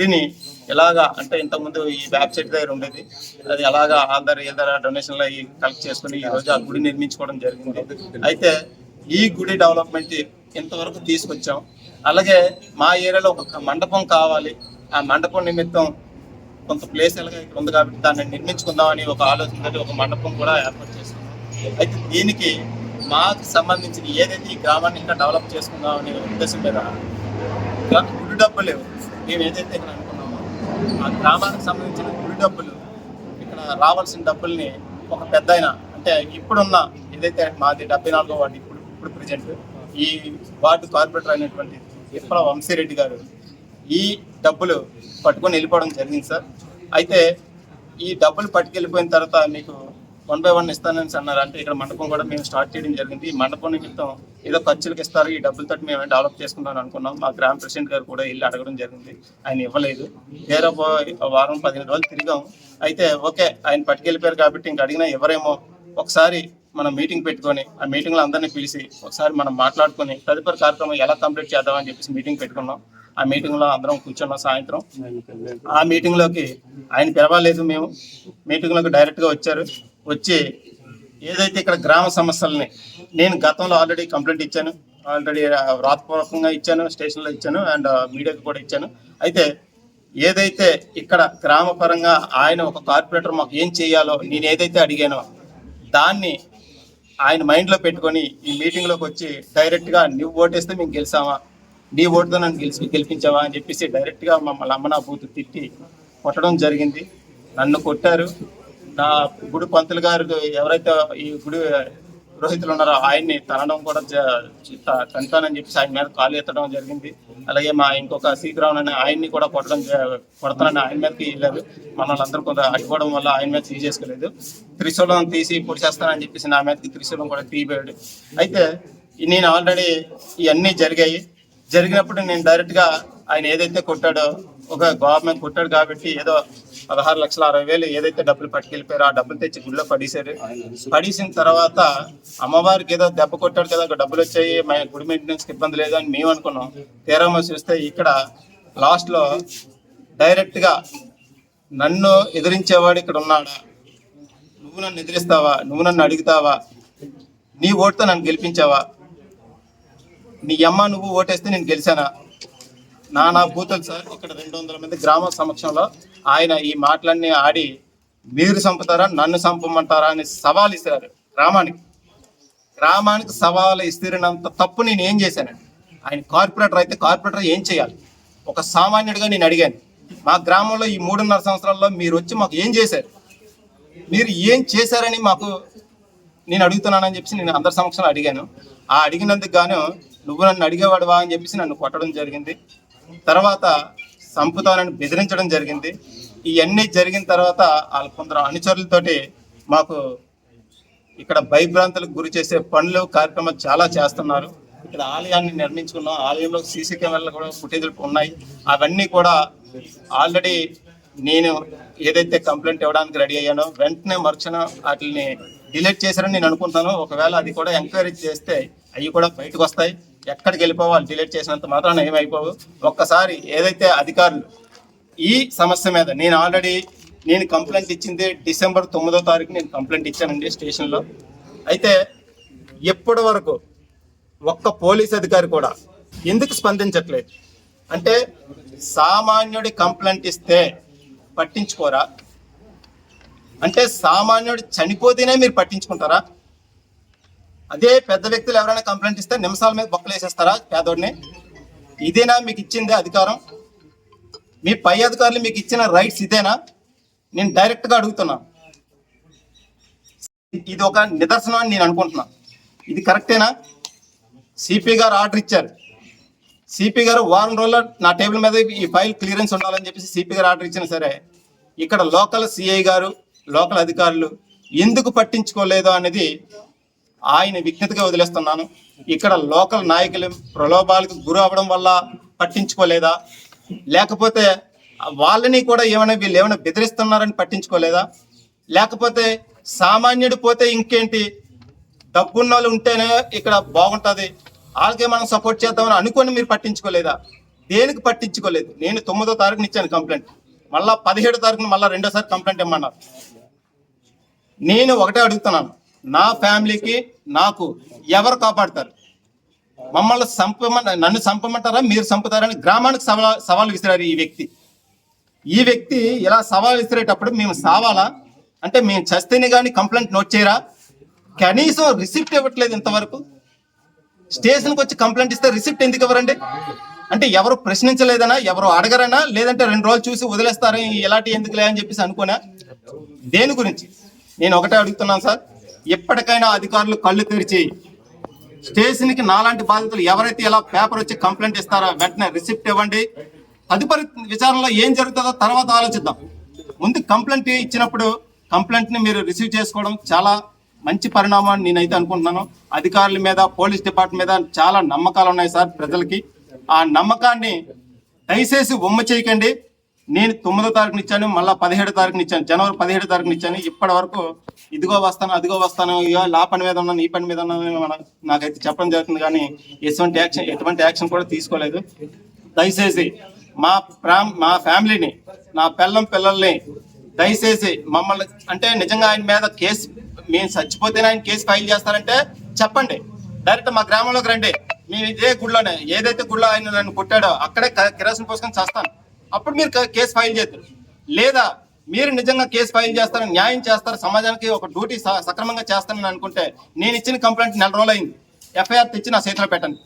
గుడిని ఎలాగా అంటే ఇంతకుముందు ఈ వెబ్సైట్ దగ్గర ఉండేది అది ఎలాగా ఆధార్ ఏదర డొనేషన్లు అవి కలెక్ట్ చేసుకుని ఈ రోజు ఆ గుడి నిర్మించుకోవడం జరిగింది. అయితే ఈ గుడి డెవలప్మెంట్ ఇంతవరకు తీసుకొచ్చాం. అలాగే మా ఏరియాలో ఒక మండపం కావాలి. ఆ మండపం నిమిత్తం కొంత ప్లేస్ ఎలాగ ఇక్కడ ఉంది కాబట్టి దాన్ని నిర్మించుకుందామని ఒక ఆలోచన ఒక మండపం కూడా ఏర్పాటు చేసుకున్నాం అయితే దీనికి మాకు సంబంధించిన ఏదైతే ఈ గ్రామాన్ని ఇంకా డెవలప్ చేసుకుందామనే ఉద్దేశం మీద గుడి గుడి డబ్బులు మేము ఏదైతే ఇక్కడ అనుకున్నామో. ఆ గ్రామానికి సంబంధించిన గుడి డబ్బులు ఇక్కడ రావాల్సిన డబ్బుల్ని ఒక పెద్ద అంటే ఇప్పుడున్న ఏదైతే మాది డెబ్బై నాలుగో వార్డు ఇప్పుడు ఇప్పుడు ప్రజెంట్ ఈ వార్డు కార్పొరేటర్ అయినటువంటి ఇప్పల వంశీరెడ్డి గారు ఈ డబ్బులు పట్టుకొని వెళ్ళిపోవడం జరిగింది సార్. అయితే ఈ డబ్బులు పట్టుకెళ్ళిపోయిన తర్వాత మీకు వన్ బై వన్ ఇస్తానని అన్నారు. అంటే ఇక్కడ మండపం కూడా మేము స్టార్ట్ చేయడం జరిగింది. ఈ మండపం నిమిత్తం ఏదో ఖర్చులకు ఇస్తారు. ఈ డబ్బులతో మేము డెవలప్ చేసుకుందాం అనుకున్నాం. మా గ్రామ ప్రెసిడెంట్ గారు కూడా వెళ్ళి అడగడం జరిగింది. ఆయన ఇవ్వలేదు. వేరే వారం పదిహేను రోజులు తిరిగాం. అయితే ఓకే ఆయన పట్టుకెళ్ళిపోయారు కాబట్టి ఇంక అడిగినా ఎవరేమో ఒకసారి మనం మీటింగ్ పెట్టుకొని ఆ మీటింగ్లో అందరినీ పిలిచి ఒకసారి మనం మాట్లాడుకొని తదుపరి కార్యక్రమం ఎలా కంప్లీట్ చేద్దామని చెప్పేసి మీటింగ్ పెట్టుకున్నాం. ఆ మీటింగ్లో అందరం కూర్చున్నాం సాయంత్రం. ఆ మీటింగ్లోకి ఆయన పిలవలేదు మేము. మీటింగ్లోకి డైరెక్ట్గా వచ్చారు. వచ్చి ఏదైతే ఇక్కడ గ్రామ సమస్యలని నేను గతంలో ఆల్రెడీ కంప్లైంట్ ఇచ్చాను ఆల్రెడీ వ్రాతపూర్వకంగా ఇచ్చాను స్టేషన్లో ఇచ్చాను అండ్ మీడియాకి కూడా ఇచ్చాను. అయితే ఏదైతే ఇక్కడ గ్రామ పరంగా ఆయన ఒక కార్పొరేటర్ మాకు ఏం చేయాలో నేను ఏదైతే అడిగానో దాన్ని ఆయన మైండ్లో పెట్టుకొని ఈ మీటింగ్లోకి వచ్చి డైరెక్ట్గా నువ్వు ఓటేస్తే మేము గెలిచామా నీ ఓటుతో నన్ను గెలిచి గెలిపించావా అని చెప్పేసి డైరెక్ట్గా మమ్మల్ని అమ్మనా బూతు తిట్టి కొట్టడం జరిగింది. నన్ను కొట్టారు. నా గుడి పంతులు గారు ఎవరైతే ఈ గుడి పురోహితులు ఉన్నారో ఆయన్ని తనడం కూడా తంటానని చెప్పేసి ఆయన మీద కాలు ఎత్తడం జరిగింది. అలాగే మా ఇంకొక సీగ్రామ్ అనే ఆయన్ని కూడా కొట్టడం కొడతానని ఆయన మీదకి వెళ్ళారు. మనల్ని అందరూ కొంత అడ్డుకోవడం వల్ల ఆయన మీద సీజ్ చేసుకోలేదు. త్రిశూలం తీసి పొడిచేస్తానని చెప్పేసి నా మీదకి త్రిశూలం కూడా తీయబోయాడు. అయితే నేను ఆల్రెడీ ఇవన్నీ జరిగాయి. జరిగినప్పుడు నేను డైరెక్ట్గా ఆయన ఏదైతే కొట్టాడో ఒక గవర్నమెంట్ కొట్టాడు కాబట్టి ఏదో పదహారు లక్షల అరవై వేలు ఏదైతే డబ్బులు పట్టుకెళ్ళిపోయారో ఆ డబ్బులు తెచ్చి గుళ్ళో పడేశారు. పడేసిన తర్వాత అమ్మవారికి ఏదో దెబ్బ కొట్టాడు కదా ఒక డబ్బులు వచ్చాయి మా గుడి మెయింటెనెన్స్ ఇబ్బంది లేదు అని మేము అనుకున్నాం. తీరామో చూస్తే ఇక్కడ లాస్ట్లో డైరెక్ట్గా నన్ను ఎదిరించేవాడు ఇక్కడ ఉన్నాడా? నువ్వు నన్ను ఎదిరిస్తావా? నువ్వు నన్ను అడుగుతావా? నీ ఓటుతో నన్ను గెలిపించావా? నీ అమ్మ నువ్వు ఓటేస్తే నేను గెలిచానా? నానా బూతులు సార్. ఇక్కడ రెండు వందల మంది గ్రామ సమక్షంలో ఆయన ఈ మాటలన్నీ ఆడి మీరు చంపుతారా నన్ను చంపమంటారా అని సవాల్ ఇస్తారు గ్రామానికి. గ్రామానికి సవాలు ఇస్తున్నంత తప్పు నేను ఏం చేశానండి ఆయన కార్పొరేటర్ అయితే కార్పొరేటర్ ఏం చేయాలి? ఒక సామాన్యుడిగా నేను అడిగాను మా గ్రామంలో ఈ మూడున్నర సంవత్సరాల్లో మీరు వచ్చి మాకు ఏం చేశారు? మీరు ఏం చేశారని మాకు నేను అడుగుతున్నానని చెప్పి నేను అందరి సమక్షంలో అడిగాను. ఆ అడిగినందుకు గాను నువ్వు నన్ను అడిగేవాడువా అని చెప్పేసి నన్ను కొట్టడం జరిగింది. తర్వాత సంపుతానని బెదిరించడం జరిగింది. ఇవన్నీ జరిగిన తర్వాత వాళ్ళ కొందరు అనుచరులతోటి మాకు ఇక్కడ భయభ్రాంతులకు గురి చేసే పనులు కార్యక్రమాలు చాలా చేస్తున్నారు. ఇక్కడ ఆలయాన్ని నిర్మించుకున్నాం. ఆలయంలో సీసీ కెమెరాలు కూడా ఫుటేజ్లు ఉన్నాయి. అవన్నీ కూడా ఆల్రెడీ నేను ఏదైతే కంప్లైంట్ ఇవ్వడానికి రెడీ అయ్యానో వెంటనే మరుక్షణం వాటిని డిలీట్ చేశారని నేను అనుకుంటాను ఒకవేళ అది కూడా ఎంక్వైరీ చేస్తే అవి కూడా బయటకు వస్తాయి. ఎక్కడికి వెళ్ళిపోవాలి? డిలీట్ చేసినంత మాత్రాన ఏమైపోవు? ఒక్కసారి ఏదైతే అధికారులు ఈ సమస్య మీద నేను ఆల్రెడీ నేను కంప్లైంట్ ఇచ్చింది డిసెంబర్ తొమ్మిదో తారీఖు నేను కంప్లైంట్ ఇచ్చానండి స్టేషన్లో. అయితే ఎప్పటి వరకు ఒక్క పోలీస్ అధికారి కూడా ఎందుకు స్పందించట్లేదు? అంటే సామాన్యుడి కంప్లైంట్ ఇస్తే పట్టించుకోరా? అంటే సామాన్యుడు చనిపోతేనే మీరు పట్టించుకుంటారా? అదే పెద్ద వ్యక్తులు ఎవరైనా కంప్లైంట్ ఇస్తే నిమిషాల మీద బొక్కలు వేసేస్తారా పేదోడిని? ఇదేనా మీకు ఇచ్చింది అధికారం? మీ పై అధికారులు మీకు ఇచ్చిన రైట్స్ ఇదేనా? నేను డైరెక్ట్గా అడుగుతున్నా. ఇది ఒక నిదర్శనం అని నేను అనుకుంటున్నా. ఇది కరెక్టేనా? సిపి గారు ఆర్డర్ ఇచ్చారు. సిపి గారు వారం రోజుల్లో నా టేబుల్ మీద ఈ ఫైల్ క్లియరెన్స్ ఉండాలని చెప్పేసి సిపి గారు ఆర్డర్ ఇచ్చినా సరే ఇక్కడ లోకల్ సిఐ గారు లోకల్ అధికారులు ఎందుకు పట్టించుకోలేదు అనేది ఆయన విజ్ఞతగా వదిలేస్తున్నాను. ఇక్కడ లోకల్ నాయకులు ప్రలోభాలకు గురి అవ్వడం వల్ల పట్టించుకోలేదా? లేకపోతే వాళ్ళని కూడా ఏమైనా వీళ్ళు ఏమైనా బెదిరిస్తున్నారని పట్టించుకోలేదా? లేకపోతే సామాన్యుడు పోతే ఇంకేంటి? డబ్బున్న వాళ్ళు ఉంటేనే ఇక్కడ బాగుంటుంది. వాళ్ళకే మనం సపోర్ట్ చేద్దామని అనుకొని మీరు పట్టించుకోలేదా? దేనికి పట్టించుకోలేదు? నేను తొమ్మిదో తారీఖున ఇచ్చాను కంప్లైంట్. మళ్ళా పదిహేడో తారీఖున మళ్ళీ రెండోసారి కంప్లైంట్ ఇమ్మన్నారు. నేను ఒకటే అడుగుతున్నాను. నా ఫ్యామిలీకి నాకు ఎవరు కాపాడతారు? మమ్మల్ని చంపమ నన్ను చంపమంటారా మీరు చంపుతారని గ్రామానికి సవా సవాల్ విసిరారు ఈ వ్యక్తి. ఈ వ్యక్తి ఇలా సవాల్ విసిరేటప్పుడు మేము సావాలా? అంటే మేము చస్తేనే కానీ కంప్లైంట్ నోట్ చేయరా? కనీసం రిసిప్ట్ ఇవ్వట్లేదు ఇంతవరకు. స్టేషన్కి వచ్చి కంప్లైంట్ ఇస్తే రిసిప్ట్ ఎందుకు ఇవ్వరండి? అంటే ఎవరు ప్రశ్నించలేదనా? ఎవరు అడగరనా? లేదంటే రెండు రోజులు చూసి వదిలేస్తారని ఎలాంటి ఎందుకులే అని చెప్పేసి అనుకోనా? దేని గురించి? నేను ఒకటే అడుగుతున్నాను సార్. ఎప్పటికైనా అధికారులు కళ్ళు తెరిచి స్టేషన్కి నాలాంటి బాధితులు ఎవరైతే ఇలా పేపర్ వచ్చి కంప్లైంట్ ఇస్తారో వెంటనే రిసిప్ట్ ఇవ్వండి. తదుపరి విచారణలో ఏం జరుగుతుందో తర్వాత ఆలోచిద్దాం. ముందు కంప్లైంట్ ఇచ్చినప్పుడు కంప్లైంట్ని మీరు రిసీవ్ చేసుకోవడం చాలా మంచి పరిణామం నేనైతే అనుకుంటున్నాను. అధికారుల మీద పోలీస్ డిపార్ట్మెంట్ మీద చాలా నమ్మకాలు ఉన్నాయి సార్ ప్రజలకి. ఆ నమ్మకాన్ని దయచేసి ఉమ్మ చేయకండి. నేను తొమ్మిదో తారీఖున ఇచ్చాను మళ్ళీ పదిహేడు తారీఖున ఇచ్చాను జనవరి పదిహేడు తారీఖున ఇచ్చాను ఇప్పటి వరకు ఇదిగో వస్తాను అదిగో వస్తాను ఇగో లా పని మీద ఉన్నాను ఈ పని మీద ఉన్నాను నాకైతే చెప్పడం జరుగుతుంది కానీ ఎటువంటి యాక్షన్ ఎటువంటి యాక్షన్ కూడా తీసుకోలేదు. దయచేసి మా ప్రామ్ మా ఫ్యామిలీని నా పిల్లం పిల్లల్ని దయచేసి మమ్మల్ని అంటే నిజంగా ఆయన మీద కేసు మేము చచ్చిపోతేనే ఆయన కేసు ఫైల్ చేస్తారంటే చెప్పండి. డైరెక్ట్ మా గ్రామంలోకి రండి. మేము ఇదే గుడిలోనే ఏదైతే గుడిలో ఆయన నన్ను కొట్టాడో అక్కడే కిరాసిన పోసుకొని చేస్తాను. అప్పుడు మీరు కేసు ఫైల్ చేస్తారు లేదా మీరు నిజంగా కేసు ఫైల్ చేస్తారు న్యాయం చేస్తారు సమాజానికి ఒక డ్యూటీ స- సక్రమంగా చేస్తానని అనుకుంటే నేను ఇచ్చిన కంప్లైంట్ నెల రోజులు అయింది ఎఫ్ఐఆర్ తెచ్చి నా చేతిలో పెట్టండి.